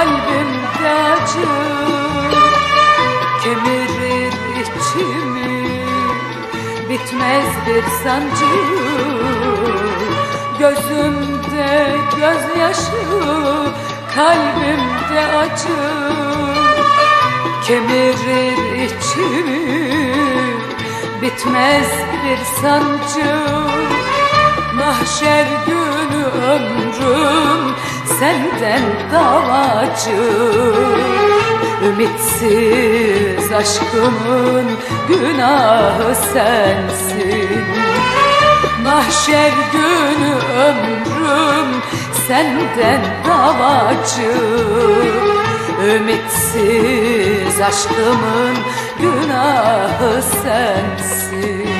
kalbimde acı Kemirir içimi bitmez bir sancı. Gözümde gözyaşı kalbimde acı. Kemirir içimi bitmez bir sancı. Mahşer günü ömrüm senden davacı. Ümitsiz aşkımın günahı sensin. Mahşer günü ömrüm senden davacı. Ümitsiz aşkımın günahı sensin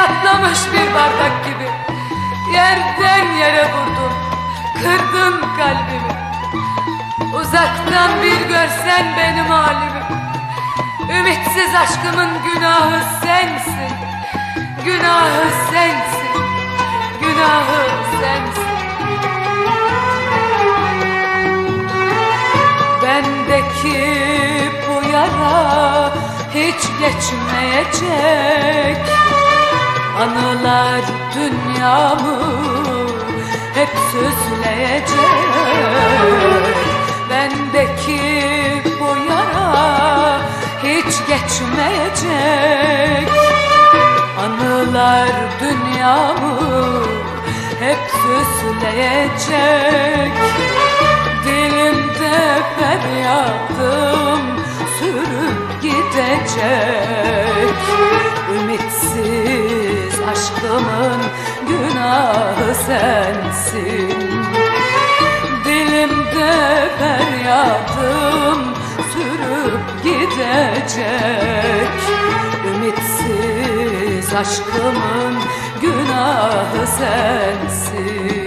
çatlamış bir bardak gibi. Yerden yere vurdun Kırdın kalbimi. Uzaktan bir görsen benim halimi. Ümitsiz aşkımın günahı sensin. Günahı sensin. Günahı sensin. Bendeki bu yara hiç geçmeyecek Anılar dünyamı hep süsleyecek Bendeki bu yara hiç geçmeyecek. Anılar dünyamı hep süsleyecek Dilimde feryadım sürüp gidecek aşkımın günahı sensin. Dilimde feryadım sürüp gidecek. Ümitsiz aşkımın günahı sensin